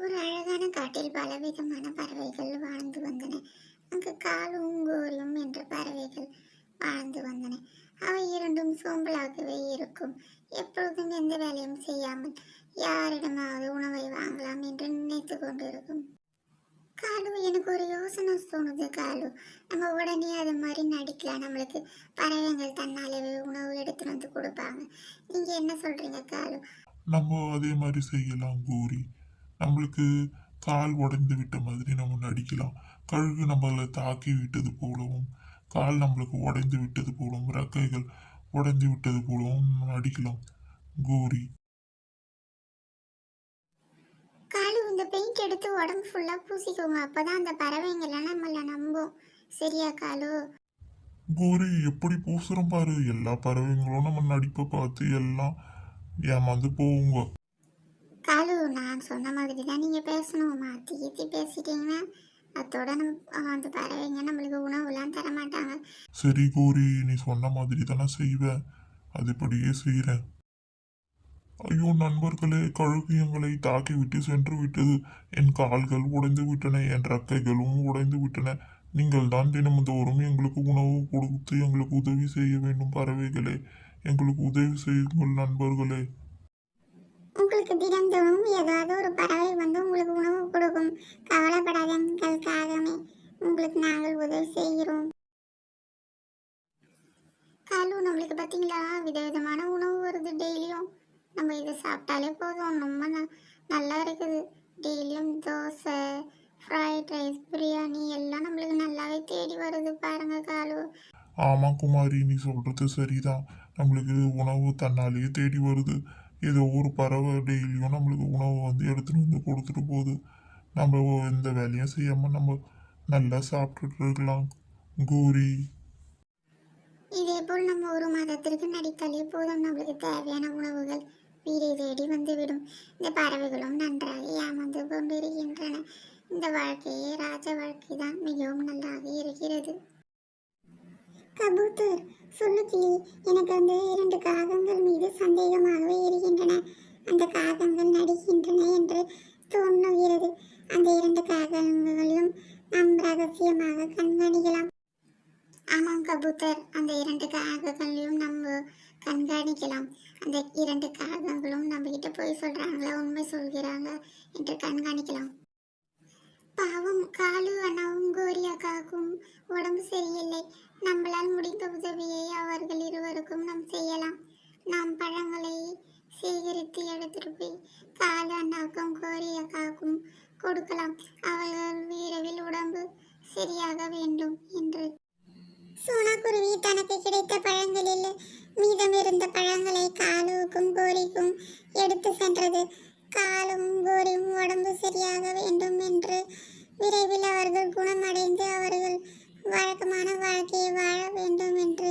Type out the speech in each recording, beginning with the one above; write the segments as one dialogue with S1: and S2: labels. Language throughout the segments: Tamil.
S1: ஒரு அழகான காட்டில் பலவிதமான பறவைகள் வாழ்ந்து வந்தன. அங்கு காலும் கோரியும் என்ற பறவைகள் வாழ்ந்து வந்தன. அவை இரண்டும் சோம்பலாகவே இருக்கும். எப்பொழுதும் எந்த வேலையும் செய்யாமல் யாரிடமாவது உணவை வாங்கலாம் என்று நினைத்து கொண்டிருக்கும். காலு எனக்கு ஒரு யோசனை தோணுது காலு. நம்ம உடனே அது மாதிரி நடிக்கலாம். நம்மளுக்கு பறவைகள் தன்னாலேயே உணவு எடுத்துட்டு வந்து கொடுப்பாங்க. நீங்க என்ன சொல்றீங்க காலு?
S2: நம்ம அதே மாதிரி செய்யலாம் கோரி. நம்மளுக்கு கால் உடைந்து விட்ட மாதிரி நம்ம நடிக்கலாம் கழுகு நம்மளை தாக்கி விட்டது போலவும் கால் நம்மளுக்கு உடைந்து விட்டது போலவும் ரெக்கைகள் உடைந்து விட்டது போலவும் நடிக்கலாம் கோரி.
S1: காலு இந்த பெயிண்ட் எடுத்து உடம்பு ஃபுல்லா பூசிக்கோங்க. அப்பதான் அந்த பறவைங்கெல்லாம் நம்மள நம்பும். சரியா காலு?
S2: கோரி எப்படி பூசுறோம் பாரு. எல்லா பறவைங்களும் நம்ம நடிப்பை பார்த்து எல்லாம் ஏமாந்து போவுங்க
S1: காலு நான் சொன்ன மாதிரி தான் நீங்கள் பேசணும். மாத்தி பேசிட்டீங்கன்னா அதோட நம்ம அந்த பறவைங்க நம்மளுக்கு உணவுலாம் தர மாட்டாங்க
S2: சரி கோரி நீ சொன்ன மாதிரி தானே செய்வேன் அதுபடியே செய்கிறேன் ஐயோ நண்பர்களே கழுகு எங்களை தாக்கிவிட்டு சென்று விட்டது. என் கால்கள் உடைந்து விட்டன என் ரக்கைகளும் உடைந்து விட்டன. நீங்கள் தான் தினம்தோறும் எங்களுக்கு உணவு கொடுத்து எங்களுக்கு உதவி செய்ய வேண்டும் பறவைகளே. எங்களுக்கு உதவி செய்யுங்கள் நண்பர்களே.
S1: உங்களுக்கு தினந்தோறும் ஏதாவது ஒரு பறவை வந்து உங்களுக்கு உணவு கொடுக்கும். கவலைப்படாதங்களுக்காகவே உங்களுக்கு நாங்கள் உதவி செய்கிறோம். காலு நம்மளுக்கு பார்த்தீங்களா? விதவிதமான உணவு வருது டெய்லியும். நம்ம இதை சாப்பிட்டாலே போதும். ரொம்ப ந- நல்லா இருக்குது. டெய்லியும் தோசை ஃப்ரைட் ரைஸ் பிரியாணி எல்லாம் நம்மளுக்கு நல்லாவே தேடி வருது பாருங்க காலு.
S2: ஆமாம் குமாரி நீ சொல்கிறது சரிதான். நம்மளுக்கு உணவு தன்னாலேயே தேடி வருது. ஏதோ ஒரு பறவை டெய்லியும் நம்மளுக்கு உணவை வந்து எடுத்துட்டு வந்து கொடுத்துட்டு போகுது. நம்ம எந்த வேலையும் செய்யாமல் நம்ம நல்லா சாப்பிட்டுட்டு இருக்கலாம். கோரி.
S1: இதே போல் நம்ம ஒரு மாதத்திற்கு நடித்தாலே போதும் நம்மளுக்கு தேவையான உணவுகள் வீடை தேடி வந்துவிடும். இந்த பறவைகளும் நன்றாக ஏமாந்து கொண்டிருக்கின்றன. இந்த வாழ்க்கையே ராஜ வாழ்க்கை தான் மிகவும் நல்லாக இருக்கிறது. கபூத்தர் சொல்லு கிளி எனக்கு அந்த இரண்டு காகங்கள் மீது சந்தேகமாகவே இருக்கின்றன. அந்த காகங்கள் நடிக்கின்றன என்று தோன்றுகிறது. அந்த இரண்டு காகங்களையும் நாம் ரகசியமாக கண்காணிக்கலாம். ஆமாம் கபூத்தர் அந்த இரண்டு காகங்களையும் நம்ம கண்காணிக்கலாம். அந்த இரண்டு காகங்களும் நம்மகிட்ட போய் சொல்கிறாங்களா உண்மை சொல்கிறாங்க என்று கண்காணிக்கலாம். பாவம் காலு அண்ணாவும் கோரி அக்காவுக்கும் உடம்பு சரியில்லை. நம்மளால் முடிந்த உதவியை அவர்கள் இருவருக்கும் நாம் செய்யலாம். நாம் பழங்களை சேகரித்து எடுத்துட்டு போய் காலு அண்ணாவுக்கும் கோரி அக்காவுக்கும் கொடுக்கலாம். அவர்கள் விரைவில் உடம்பு சரியாக வேண்டும் என்று. சோனாக்குருவி தனக்கு கிடைத்த பழங்களில் மீதமிருந்த பழங்களை காலுவுக்கும் கோரிக்கும் எடுத்து சென்றது. காலும் கோரியும் உடம்பு சரியாக வேண்டும் என்று விரைவில் அவர்கள் குணமடைந்து அவர்கள் வழக்கமான வாழ்க்கையை வாழ வேண்டும் என்று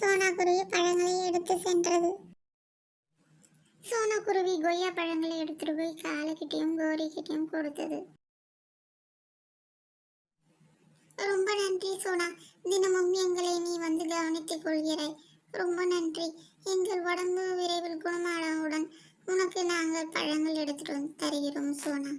S1: சோனாக்குருவி பழங்களை எடுத்து சென்றது. சோனாக்குருவி கொய்யா பழங்களை எடுத்துட்டு போய் காலுக்கிட்டையும் கோரிக்கிட்டையும் கொடுத்தது. ரொம்ப நன்றி சோனா. தினமும் எங்களை நீ வந்து கவனித்துக் கொள்கிறாய். ரொம்ப நன்றி. எங்கள் உடம்பு விரைவில் குணமானவுடன் உனக்கு நாங்கள் பழங்கள் எடுத்துட்டு வந்து தருகிறோம் சோனா.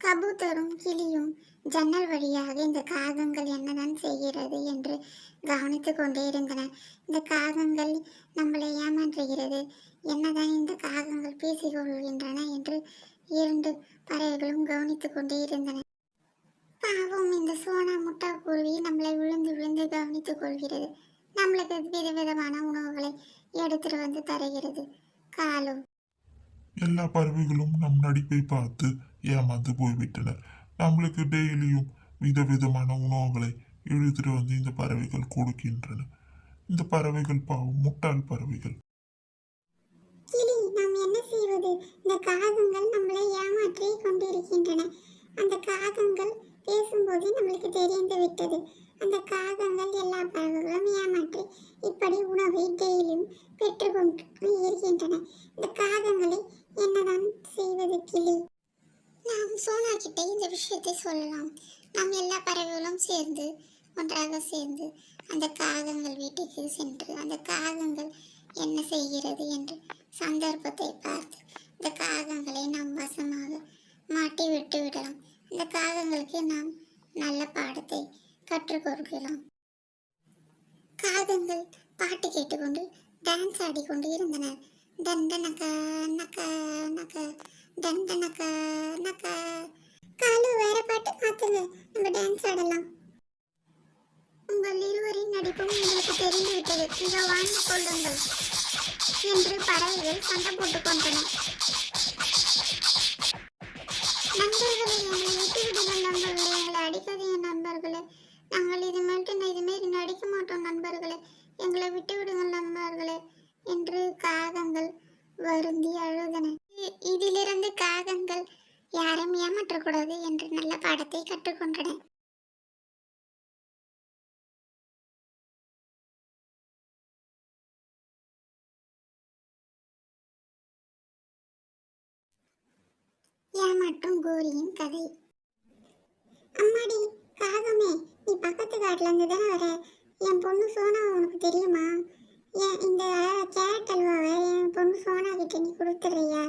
S1: கபூத்தரும் கிளியும் ஜன்னல் வழியாக இந்த காகங்கள் என்னதான் செய்கிறது என்று கவனித்து கொண்டே இருந்தன இந்த காகங்கள் நம்மளை ஏமாற்றுகிறது. என்னதான் இந்த காகங்கள் பேசிக் கொள்கின்றன என்று இரண்டு பறவைகளும் கவனித்து கொண்டே இருந்தன பாவம் இந்த சோனா முட்டா குருவி நம்மளை விழுந்து விழுந்து கவனித்துக் கொள்கிறது. நம்மளுக்கு விதவிதமான உணவுகளை எடுத்துட்டு வந்து தருகிறது. காலும்
S2: எல்லா பறவைகளும் நம் நடிப்பை பார்த்து ஏமாந்து போய்விட்டனர். நம்மளுக்கு டெய்லியும் விதவிதமான உணவுகளை இழுத்துட்டு வந்து இந்த பறவைகள் கொடுக்கின்றன. இந்த பறவைகள் பாவம் முட்டாள் பறவைகள்.
S1: கிளி நாம் என்ன செய்வது? இந்த காகங்கள் நம்மளை ஏமாற்றி கொண்டிருக்கின்றன. அந்த காகங்கள் பேசும்போது நம்மளுக்கு தெரிந்து விட்டது. அந்த காகங்கள் எல்லா பறவைகளும் ஏமாற்றி இப்படி உணவை டெய்லியும் பெற்றுக்கொண்டு இருக்கின்றன. இந்த காகங்களை என்னதான் செய்வது கிளி? நாம் சோனா கிட்ட இந்த விஷயத்தை சொல்லலாம். நாம் எல்லா பறவைகளும் சேர்ந்து ஒன்றாக சேர்ந்து அந்த காகங்கள் வீட்டுக்கு சென்று அந்த காகங்கள் என்ன செய்கிறது என்று சந்தர்ப்பத்தை பார்த்து இந்த காகங்களை நாம் வசமாக மாட்டி விட்டு விடலாம். இந்த காகங்களுக்கு நாம் நல்ல பாடத்தை கற்றுக் கொடுக்கலாம். காகங்கள் பாட்டு கேட்டுக்கொண்டு டான்ஸ் ஆடிக்கொண்டு இருந்தனர். தண்ட நக நக தண்டனக நக காலு வேற பாட்டு மாத்துங்க நம்ம டான்ஸ் ஆடலாம். உங்கள் இருவரின் நடிப்பும் எங்களுக்கு தெரிந்து விட்டது. இங்க வாழ்ந்து கொள்ளுங்கள். என்று பறவைகள் சண்டை போட்டுக் கொண்டன. நண்பர்களை எங்களை விட்டு விடுங்கள் நண்பர்களே. எங்களை அடிக்காதீங்க நண்பர்களே. நாங்கள் இது மட்டும் இதுமாரி நடிக்க மாட்டோம் நண்பர்களே. எங்களை விட்டு விடுங்கள் நண்பர்களே. என்று காகங்கள் வருந்தி அழுதன. இதிலிருந்து காகங்கள் யாரும் ஏமாற்றக்கூடாது என்று நல்ல பாடத்தை கற்றுக்கொண்டன ஏமாற்றும் கோரியின் கதை. அம்மாடி காகமே நீ பக்கத்து காட்டுல இருந்து தானே வர? என் பொண்ணு சோனா உனக்கு தெரியுமா? என் இந்த கேரட் அல்வாவை என் பொண்ணு சோனா கிட்ட நீ கொடுத்துறியா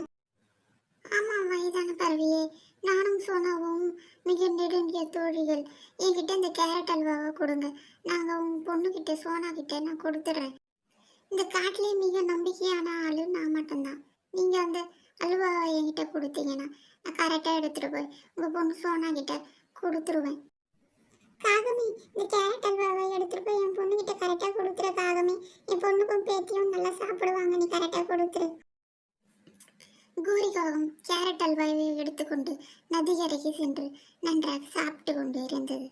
S1: ஆமாம் வயதான பறவையே நானும் சோனாவும் மிக நெடுங்கிய தோழிகள். என்கிட்ட இந்த கேரட் அல்வாவை கொடுங்க. நாங்கள் உன் பொண்ணுக்கிட்ட சோனா கிட்ட நான் கொடுத்துட்றேன் இந்த காட்டிலே மிக நம்பிக்கையான ஆள் நான் மட்டும்தான். நீங்கள் அந்த அல்வாவை என்கிட்ட கொடுத்தீங்கன்னா நான் கரெக்டாக எடுத்துகிட்டு போய் உங்கள் பொண்ணு சோனா கிட்ட கொடுத்துருவேன். காகமே இந்த கேரட் அல்வாவை எடுத்துகிட்டு போய் என் பொண்ணுக்கிட்ட கரெக்டாக கொடுத்துரு காகமி. என் பொண்ணுக்கும் பேத்தியும் நல்லா சாப்பிடுவாங்க. நீ கரெக்டாக கொடுத்துரு. கூரிகாவும் கேரட் அல்வாவை எடுத்துக்கொண்டு நதிக்கரைக்கு சென்று நன்றாக சாப்பிட்டு கொண்டு இருந்தது.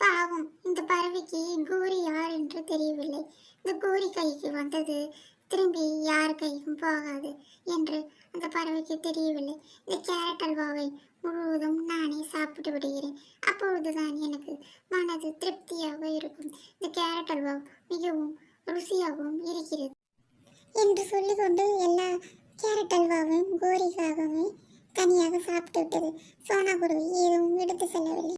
S1: பாவம் இந்த பறவைக்கு கூரி யார் என்று தெரியவில்லை. இந்த கூரி கைக்கு வந்தது திரும்பி யார் கைக்கும் போகாது என்று அந்த பறவைக்கு தெரியவில்லை. இந்த கேரட் அல்வாவை முழுவதும் நானே சாப்பிட்டு விடுகிறேன். அப்பொழுதுதான் எனக்கு மனது திருப்தியாக இருக்கும். இந்த கேரட் அல்வா மிகவும் ருசியாகவும் இருக்கிறது. என்று சொல்லிக்கொண்டு எல்லா கேரட் அல்வாவை கோரி சாகமே தனியாக சாப்பிட்டு விட்டது. சோனா குருவி எதுவும் எடுத்து செல்லவில்லை.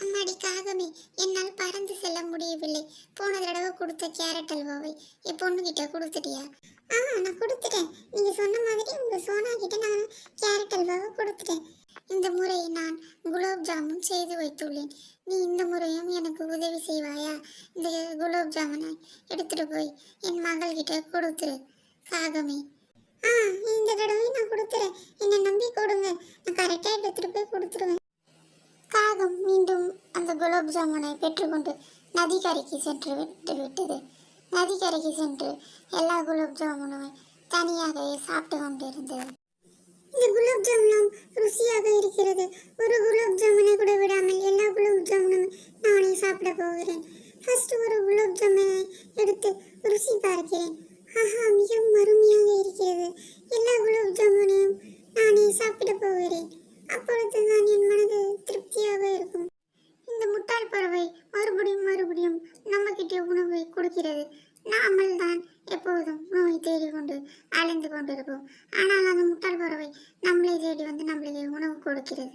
S1: அம்மாடி காகமே என்னால் பறந்து செல்ல முடியவில்லை. போன தடவை கொடுத்த கேரட் அல்வாவை என் பொண்ணுகிட்ட கொடுத்துட்டியா? ஆ நான் கொடுத்துட்டேன். நீங்க சொன்ன மாதிரி உங்க சோனா கிட்ட நான் கேரட் அல்வாவை கொடுத்துட்டேன். இந்த முறை நான் குலோப் ஜாமுன் செய்து வைத்துள்ளேன். நீ இந்த முறையும் எனக்கு உதவி செய்வாயா? இந்த குலோப் ஜாமுனை எடுத்துட்டு போய் என் மகள்கிட்ட கொடுத்துரு. காகமே ஆ இந்த தடவை நான் கொடுத்துறேன் என்னை நம்பி கொடுங்க. நான் கரெக்டாக எடுத்துட்டு போய் கொடுத்துருவேன். காகம் மீண்டும் அந்த குலாப் ஜாமுனை பெற்றுக்கொண்டு நதிக்கரைக்கு சென்று விட்டு விட்டது. நதிக்கரைக்கு சென்று எல்லா குலாப் ஜாமுனும் தனியாகவே சாப்பிட்டு கொண்டிருந்தது. இந்த குலாப் ஜாமுனும் ருசியாக இருக்கிறது. ஒரு குலாப் ஜாமுனை கூட விடாமல் எல்லா குலாப் ஜாமுனும் நானே சாப்பிட போகிறேன். ஃபர்ஸ்ட் ஒரு குலாப் ஜாமுனை எடுத்து ருசி பார்க்கிறேன். ஆஹா மிகவும் அருமையாக இருக்கிறது. எல்லா குலோப் ஜாமுனையும் நானே சாப்பிட போகிறேன். அப்பொழுது அப்பொழுதுதான் என் மனது திருப்தியாக இருக்கும். இந்த முட்டாள் பறவை மறுபடியும் மறுபடியும் நம்மகிட்ட உணவை கொடுக்கிறது. நாமல் தான் எப்போதும் உணவை தேடிக்கொண்டு அலைந்து கொண்டிருப்போம். ஆனால் அந்த முட்டாள் பறவை நம்மளை தேடி வந்து நம்மளுக்கு உணவு கொடுக்கிறது.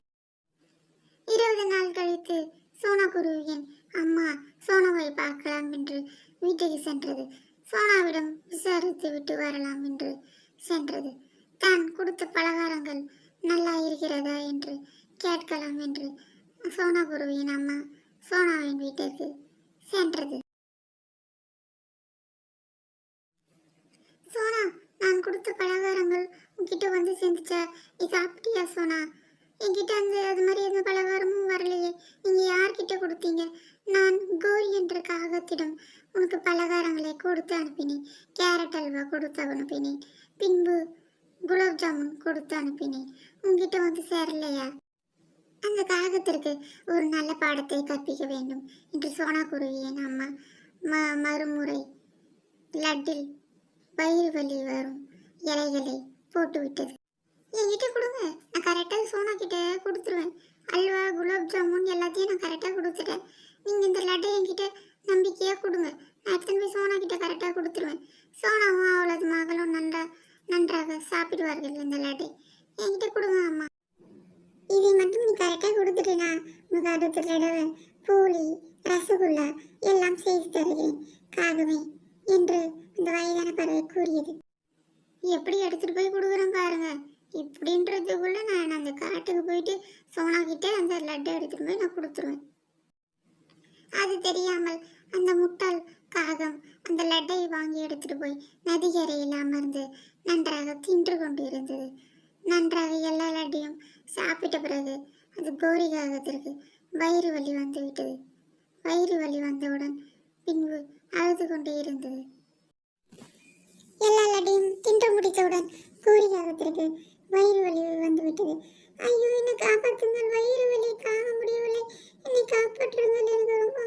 S1: இருபது நாள் கழித்து சோனா குருவியின் அம்மா சோனாவை பார்க்கலாம் என்று வீட்டுக்கு சென்றது. சோனாவிடம் விசாரித்து விட்டு வரலாம் என்று சென்றது. தான் கொடுத்த பலகாரங்கள் நல்லா இருக்கிறதா என்று கேட்கலாம் என்று சோனா குருவியின் அம்மா சோனாவின் வீட்டிற்கு சென்றது. சோனா நான் கொடுத்த பலகாரங்கள் உங்ககிட்ட வந்து சேர்ந்துச்சா? இது அப்படியா சோனா? என்கிட்ட அந்த அது மாதிரி எந்த பலகாரமும் வரலையே. நீங்கள் யார்கிட்ட கொடுத்தீங்க? நான் கோரி என்ற காகத்திடம் உனக்கு பலகாரங்களை கொடுத்து அனுப்பினேன். கேரட் அல்வா கொடுத்து அனுப்பினேன். பின்பு குலாப் ஜாமுன் கொடுத்து அனுப்பினேன். உங்ககிட்ட வந்து சேரலையா? அந்த காகத்திற்கு ஒரு நல்ல பாடத்தை கற்பிக்க வேண்டும் என்று சோனா குருவியின் அம்மா. ம மறுமுறை லட்டில் வயிறு வலி வரும் இலைகளை போட்டுவிட்டது. என்கிட்ட கொடுங்க. நான் கரெக்டாக சோனா கிட்ட கொடுத்துருவேன். அல்வா குலாப் ஜாமுன் எல்லாத்தையும் நான் கரெக்டாக கொடுத்துட்டேன். நீங்கள் இந்த லட்டை என்கிட்ட நம்பிக்கையாக கொடுங்க. நான் எடுத்துன்னு போய் சோனா கிட்ட கரெக்டாக கொடுத்துருவேன். சோனாவும் அவளது மகளும் நன்றா நன்றாக சாப்பிடுவார்கள் இந்த லட்டை. என்கிட்ட கொடுங்க அம்மா. இதை மட்டும் நீ கரெக்டாக கொடுத்துட்டேனா? உனக்கு அடுத்த தடவை பூரி ரசகுல்லா எல்லாம் செய்து தருகிறேன். காகவே என்று அந்த வயதான பறவை கூறியது. எப்படி எடுத்துகிட்டு போய் கொடுக்குறோம் பாருங்கள் இப்படின்றதுக்குள்ளே நான் அந்த காட்டுக்கு போயிட்டு சோனா அந்த லட்டை எடுத்துட்டு போய் நான் கொடுத்துருவேன். அது தெரியாமல் அந்த முட்டாள் காகம் அந்த லட்டை வாங்கி எடுத்துட்டு போய் நதிக்கரையில் அமர்ந்து நன்றாக தின்று கொண்டு இருந்தது நன்றாக எல்லா லட்டையும் சாப்பிட்ட பிறகு அது கோரி காகத்திற்கு வயிறு வலி வந்து விட்டது. வயிறு வலி வந்தவுடன் பின்பு அழுது கொண்டே இருந்தது. எல்லா லட்டையும் தின்று முடித்தவுடன் கோரி காகத்திற்கு வயிறு வலி வந்து விட்டது ஐயோ என்னை காப்பாற்றுங்கள் வயிறு வலி தாங்க முடியவில்லை என்னை காப்பாற்றுங்கள் எனக்கு ரொம்ப